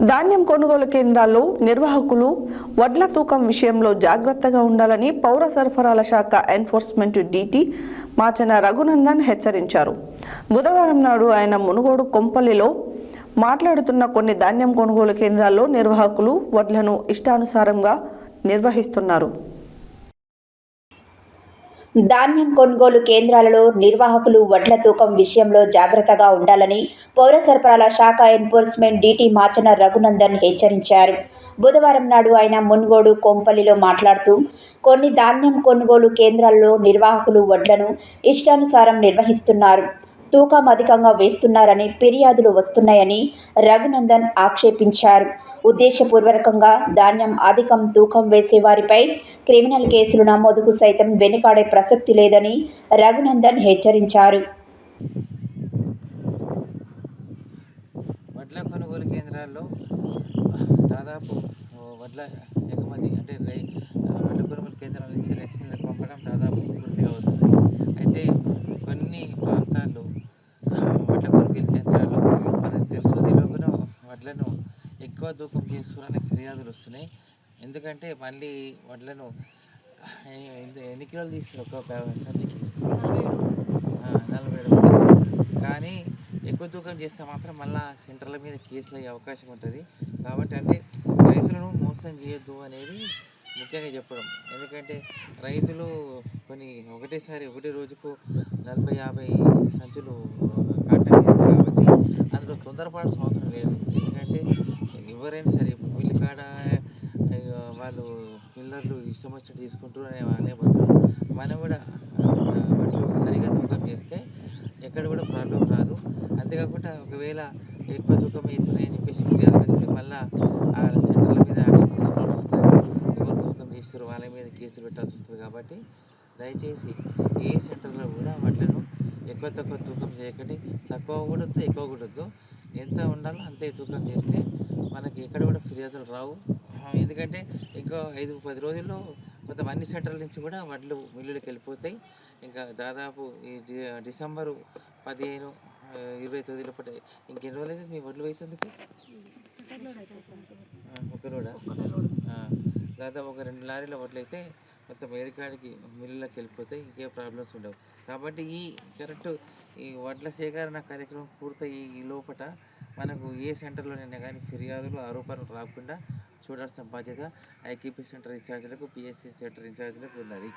ధాన్యం కొనుగోలు కేంద్రాల్లో నిర్వాహకులు వడ్ల తూకం విషయంలో జాగ్రత్తగా ఉండాలని పౌర సరఫరాల శాఖ ఎన్ఫోర్స్మెంట్ డీటీ మాచన రఘునందన్ హెచ్చరించారు. బుధవారం నాడు ఆయన మునుగోడు కొంపల్లిలో మాట్లాడుతున్న కొన్ని ధాన్యం కొనుగోలు కేంద్రాల్లో నిర్వాహకులు వడ్లను ఇష్టానుసారంగా నిర్వహిస్తున్నారు. ధాన్యం కొనుగోలు కేంద్రాలలో నిర్వాహకులు వడ్ల తూకం విషయంలో జాగ్రత్తగా ఉండాలని పౌర సరఫరాల శాఖ ఎన్ఫోర్స్మెంట్ డీటీ మాచన రఘునందన్ హెచ్చరించారు. బుధవారం నాడు ఆయన మున్గోడు కొంపల్లిలో మాట్లాడుతూ కొన్ని ధాన్యం కొనుగోలు కేంద్రాల్లో నిర్వాహకులు వడ్లను ఇష్టానుసారం నిర్వహిస్తున్నారు. తూకం అధికంగా వేస్తున్నారని ఫిర్యాదులు వస్తున్నాయని రఘునందన్ ఆక్షేపించారు. ఉద్దేశపూర్వకంగా ధాన్యం అధికం తూకం వేసే వారిపై క్రిమినల్ కేసులు నమోదుకు సైతం వెనుకాడే ప్రసక్తి లేదని రఘునందన్ హెచ్చరించారు. వడ్ల కొనుగోలు కేంద్రాల్లో దాదాపు వడ్ల ఎగుమతి అంటే రై వడ్ల కొనుగోలు కేంద్రాల నుంచి రైస్ మిల్లులకు పంపడం దాదాపు పూర్తిగా వస్తుంది అయితే కొన్ని ప్రాంతాల్లో వడ్ల కొనుగోలు కేంద్రాల్లో మనకు తెలుసు తెలియకుండా వడ్లను ఎక్కువ తూకం చేస్తున్నారని ఫిర్యాదులు వస్తున్నాయి. ఎందుకంటే మళ్ళీ వడ్లను ఎన్ని- కిలోలు తీస్తారు ఒక సంచికి? నలభై కానీ ఎక్కువ తూకం చేస్తే మాత్రం మళ్ళా సెంటర్ల మీద కేసులు అయ్యే అవకాశం ఉంటుంది. కాబట్టి అంటే రైతులను మోసం చేయొద్దు అనేది ముఖ్యంగా చెప్పడం. ఎందుకంటే రైతులు కొన్ని ఒకటేసారి ఒకటే రోజుకు నలభై యాభై సంచులు కాంటాక్ట్ చేస్తారు కాబట్టి అందులో తొందరపడాల్సిన అవసరం లేదు. ఎవరైనా సరే ఇప్పుడు కాడ అయ్యో, వాళ్ళు పిల్లర్లు ఇష్టం వచ్చినట్టు తీసుకుంటారు అనే అనే బదులు మనం కూడా వాటిలో సరిగా తూకం చేస్తే ఎక్కడ కూడా ప్రాబ్లం రాదు. అంతేకాకుండా ఒకవేళ ఎక్కువ తూకం అవుతున్నాయని చెప్పేసి ఫిర్యాదు వస్తే మళ్ళీ ఆ సెంటర్ల మీద యాక్షన్ తీసుకోవాల్సి వస్తుంది. ఎవరు తూకం చేస్తారు వాళ్ళ మీద కేసులు పెట్టాల్సి వస్తుంది కాబట్టి దయచేసి ఏ సెంటర్లో కూడా వాటిలను ఎక్కువ తక్కువ తూకం చేయకండి. తక్కువ కూడద్దు ఎక్కువ కూడద్దు ఎంత ఉండాలో అంతే తూకం చేస్తే మనకి ఎక్కడ కూడా ఫిర్యాదులు రావు. ఎందుకంటే ఇంకో ఐదు పది రోజుల్లో మొత్తం అన్ని సెంటర్ల నుంచి కూడా వడ్లు మిల్లులకి వెళ్ళిపోతాయి. ఇంకా దాదాపు ఈ డిసెంబరు పదిహేను ఇరవై తొమ్మిది లోపల ఇంకెన్ని రోజులు అయితే మీ వడ్లు అవుతుంది ఒక రోడా దాదాపు ఒక రెండు లారీల వడ్లు అయితే మొత్తం ఏడికాడికి మిల్లులకు వెళ్ళిపోతాయి. ఇంకే ప్రాబ్లమ్స్ ఉండవు. కాబట్టి ఈ కరెక్ట్ ఈ వడ్ల సేకరణ కార్యక్రమం పూర్తయి ఈ లోపల మనకు ఏ సెంటర్లోనైనా కానీ ఫిర్యాదులు ఆరోపణలు రాకుండా చూడాల్సిన బాధ్యత ఐకేపీ సెంటర్ ఇన్ఛార్జీలకు పిఎస్సి సెంటర్ ఇన్ఛార్జీలకు ఉన్నది.